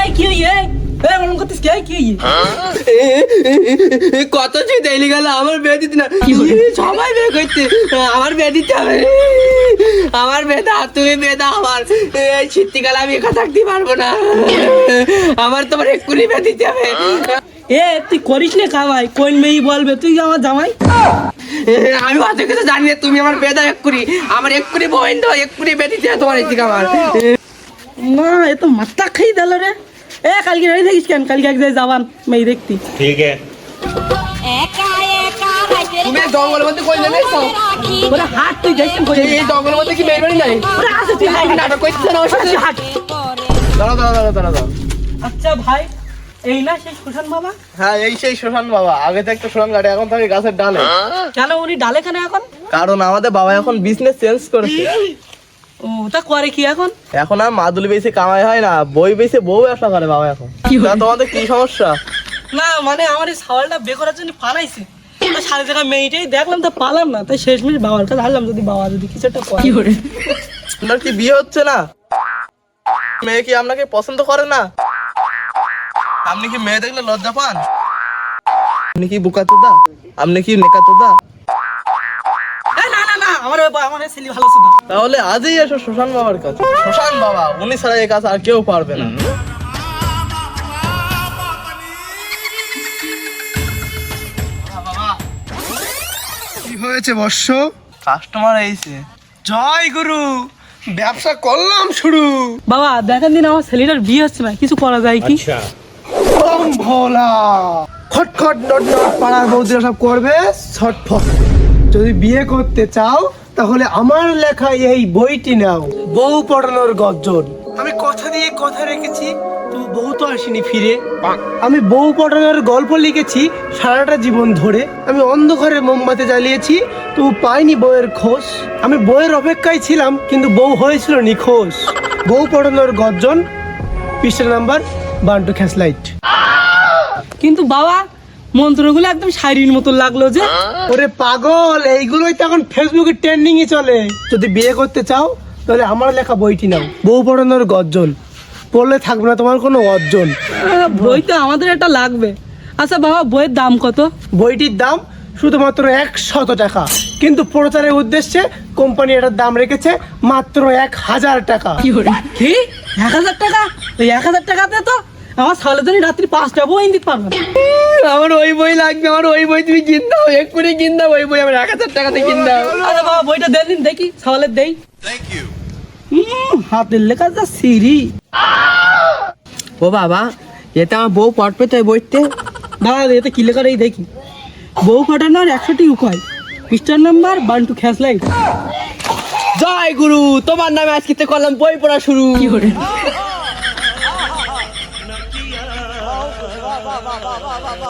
এই কি এই মন কত চুই দেলি গেল আমার বিয়ে দিতে না। সবাই বিয়ে করতে আমার বিয়ে দিতে হবে। আমার বেদা তুমি বেদা আমার। এই শীতকালে আমি একা থাকতে পারব না। আমার তোমার এক্ষুনি বিয়ে দিতে হবে। এ তুই করিস না কামাই কোন মেয়ে বলবে? তুই আমার জামাই? আমি অত কিছু জানি না তুমি আমার বেদা এক্ষুনি। আমার এক্ষুনি বইন দাও এক্ষুনি বেদিতে তোমার এদিকে আমার। মা এ তো মাথা খেয়ে দিল রে। এ কালকে রেডি থাকিস কেন? কালকে এক জায়গায় যাবান মেয়ে দেখতি। ঠিক আছে। আচ্ছা, আচ্ছা ভাই। এই না সেই সুশান বাবা? হ্যাঁ এই সেই শ্মশান বাবা। আগে থাকতো শ্মশান গাড়ি এখন থাকে গাছের ডালে। কেন উনি ডালে কেন এখন? কারণ আমাদের বাবা এখন বিজনেস চেঞ্জ করেছে। ও তা করে কি এখন? এখন আর মাদুলি বেশি কামাই হয় না বই বেশি বউ ব্যবসা করে বাবা এখন। তা তোমাদের কি সমস্যা? না মানে আমার এই সাওয়ালটা বে করার জন্য পালাইছে। তো সাড়ে টাকা মেয়েটাই দেখলাম তো পালাম না। তাই বাবার কাছে যদি বাবা যদি কিছু একটা করে। কি বিয়ে হচ্ছে না? মেয়ে কি আপনাকে পছন্দ করে না? আপনি কি মেয়ে দেখলে লজ্জা পান? আপনি কি বুকাতুদা আপনি কি নেকাতুদা এই না না না আমার ওই বা- আমার এই ছেলে ভালো ছিল তাহলে আজই এসো শ্মশান বাবার কাছে। শ্মশান বাবা উনি ছাড়া এই কাজ আর কেউ পারবে না। কি হয়েছে বর্ষ? কাস্টমার এইছে জয় গুরু ব্যবসা করলাম শুরু। বাবা দেখেন দিন আমার ছেলেটার বিয়ে হচ্ছে না কিছু করা যায় কি? একদম ভোলা খটখট ডট ডট পাড়ার বৌদিরা সব করবে, ছটফট। যদি বিয়ে করতে চাও, তাহলে আমার লেখা এই বইটি নাও, বউ পড়ানোর গর্জন। আমি কথা দিয়ে কথা রেখেছি তবু বউ তো আসেনি ফিরে। আমি বউ পটানোর গল্প লিখেছি সারাটা জীবন ধরে। আমি অন্ধকারে মোমবাতি জ্বালিয়েছি তবু পাইনি বউয়ের খোঁজ। আমি বউয়ের অপেক্ষায় ছিলাম, কিন্তু বউ হয়েছিল নিখোঁজ। বউ পটানোর গর্জন, পৃষ্ঠা নাম্বার বান্টু খ্যাসলাইট কিন্তু বাবা মন্ত্রগুলো একদম শায়রির মতো লাগল যে। ওরে পাগল এইগুলোই তো এখন ফেসবুকে ট্রেন্ডিং এ চলে। যদি বিয়ে করতে চাও তাহলে আমার লেখা বইটি নাও। বউ পড়ানোর গর্জন। পড়লে থাকবে না তোমার কোনো অর্জন। বই তো আমাদের একটা লাগবে। আচ্ছা বাবা বইয়ের দাম কত? বইটির দাম শুধুমাত্র একশত টাকা। কিন্তু প্রচারের উদ্দেশ্যে কোম্পানি এটার দাম রেখেছে মাত্র এক হাজার টাকা। কি এক হাজার টাকা? এক হাজার টাকাতে তো আমার সালের জন্য রাত্রি পাঁচটা বই দিতে পারবে আমার ওই বই লাগবে আমার ওই বই তুমি কিন দাও এক্ষুনি কিন দাও ওই বই আমার এক হাজার টাকাতে কিন দাও। আরে বাবা বইটা দেন দিন দেখি সালের দেই। হুম, হাতের লেখা যা সিরি ও বাবা এটা আমার বউ পড়বে তো এই বইতে? দাঁড়া এতে কি লেখা রে দেখি। বউ ফাটানোর একশোটি উপায়। পৃষ্ঠার নাম্বার বান টু খ্যাস লাইট জয় গুরু তোমার নামে আজকে করলাম বই পড়া শুরু।